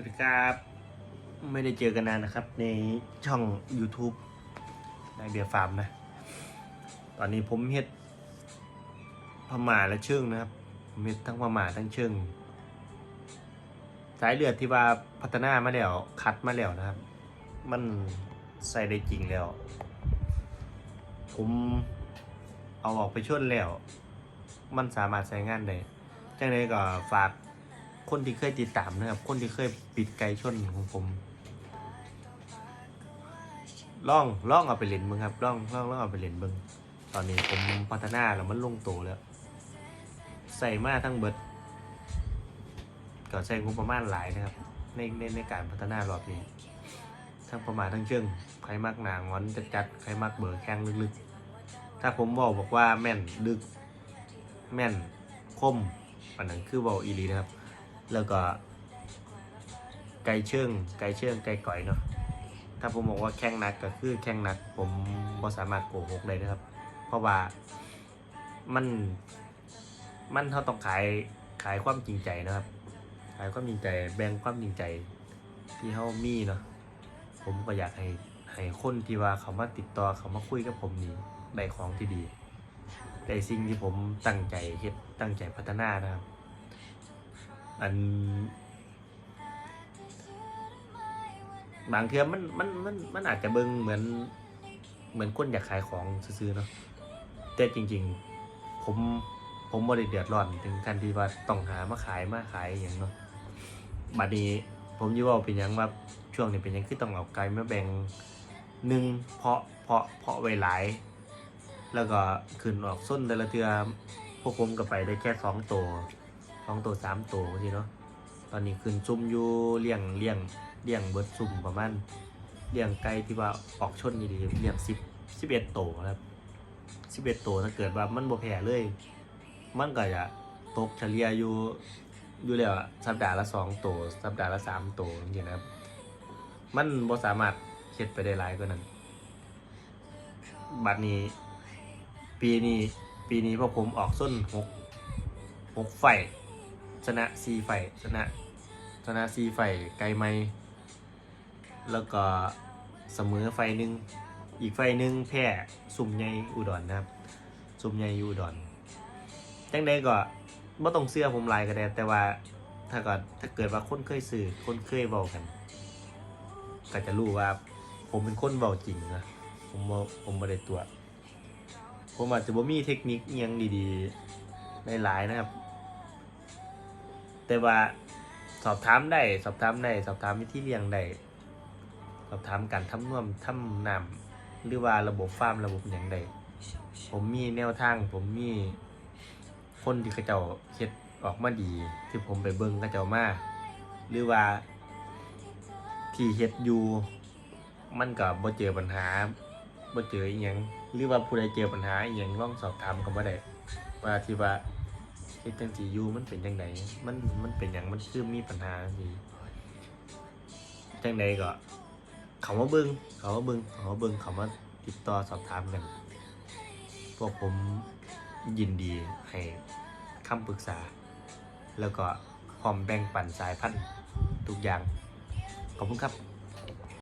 วัสดีครับ ไม่ได้เจอกันนานนะครับ ในช่อง YouTube นายเบียร์ฟาร์มนะ ตอนนี้ผมเฮ็ดพม่าและเชิงนะครับผมเฮ็ดทั้งพม่าทั้งเชิงสายเลือดที่ว่าพัฒนามาแล้วคัดมาแล้วนะครับ มันใส่ได้จริงแล้ว ผมเอาออกไปชนแล้ว มันสามารถใช้งานได้จังไดก็ฝาก คนที่เคยติดตามนะครับ คนที่เคยปิดไก่ชนของผมล่องล่องเอาไปเล่นมึงครับล่องล่องล่องเอาไปเล่นมึงตอนนี้ผมพัฒนาแล้วมันลงโตแล้ว ใส่มาทั้งเบิดก็ใช้งบประมาณหลายนะครับ ในในในการพัฒนารอบนี้ ทั้งประมาณทั้งเชิงใครมักหนางอนจัดจัดใครมักเบอร์แข้งลึกๆ ถ้าผมบอกบอกว่าแม่นลึก แม่นคมอันนั้นคือเบาอีหลีนะครับ แล้วก็ไก่เชิงไก่เชิงไก่ก่อยเนาะถ้าผมบอกว่าแข้งหนักก็คือแข้งหนัก ผมบ่สามารถโกหกได้นะครับ เพราะว่ามันมันเขาต้องขายขายความจริงใจนะครับ ขายความจริงใจแบ่งความจริงใจที่เขามีเนาะผมก็อยากให้ให้คนที่ว่าเขามาติดต่อเขามาคุยกับผมนี่ได้ของที่ดีได้สิ่งที่ผมตั้งใจเฮ็ดตั้งใจพัฒนานะครับ อัน บางเทือมันมันมันมันอาจจะเบิ่งเหมือน เหมือนคนอยากขายของซื้อๆเนาะแต่จริง ๆ ผมผมบ่ได้เดือดร้อนถึงขั้นที่ว่าต้องหามาขายมาขายอย่างเนาะบัดนี้ผมยี่ว่าเป็นยังว่าช่วงนี้เป็นยังคือต้องเอาไก่มาแบ่งหนึ่งเพาะเพาะเพาะไว้หลาย แล้วก็ขึ้นออกส้นแต่ละเทือพวกผมก็ไปได้แค่สองตัว องตัวสามตัวทีเนาะตอนนี้ขึ้นซุ่มอยู่เลี้ยงเลี้ยงเลี้ยงเบิร์ดซุ่มประมาณเลี้ยงไก่ที่ว่าออกชนดีๆเลี้ยงสิบสิบเอ็ดตัวครับสิบเอ็ดตัวถ้าเกิดว่ามันบ่แพ้เลย มันก็จะตกเฉลี่ยอยู่อยู่แล้วสัปดาห์ละสองตัวสัปดาห์ละสามตัวอย่างนี้นะครับ มันบ่สามารถเฮ็ดไปได้หลายกว่านั้นบัดนี้ ปีนี้ปีนี้พวกผมออกส้นหกหกไฟ ชนะสี่ไฟชนะชนะสี่ไฟไกลไม่แล้วก็เสมอไฟหนึ่งอีกไฟหนึ่งแพ้สุ่มใหญ่อุดรนะครับ สุ่มใหญ่อยู่อุดรจังใดก็บ่ต้องเสื้อผมลายก็ได้แต่ว่าถ้าก่อนถ้าเกิดว่าคนเคยสื่อคนเคยเว้ากัน ก็จะรู้ว่า ผมเป็นคนเว้าจริงนะผมผมบ่ได้ตัว ผมอาจจะบ่มีเทคนิคยังดีๆหลายๆนะครับ แต่ว่าสอบถามได้ สอบถามได้สอบถามวิธีเลี้ยงได้สอบถามการทำน่วมทำน้ำหรือว่าระบบฟาร์มระบบหยังได้ผมมีแนวทาง ผมมีคนที่เขาเจ้าเฮ็ดออกมาดี ที่ผมไปเบิ่งเขาเจ้ามาหรือว่าที่เฮ็ดอยู่มันก็บ่เจอปัญหาบ่เจออีหยังหรือว่าผู้ใดเจอปัญหาอีหยังลองสอบถามเขามาได้ว่าที่ว่า เฮ็ดจังซี่อยู่มันเป็นจังไดมันมันเป็นหยังมันคือมีปัญหาจังซี่จังใดก็เขามาเบิ่งเขามาเบิ่งเขามาเบิ่งเขามาติดต่อสอบถามกันพวกผมยินดีให้คำปรึกษา แล้วก็พร้อมแบ่งปันสายพันธุ์ทุกอย่าง ขอบคุณครับ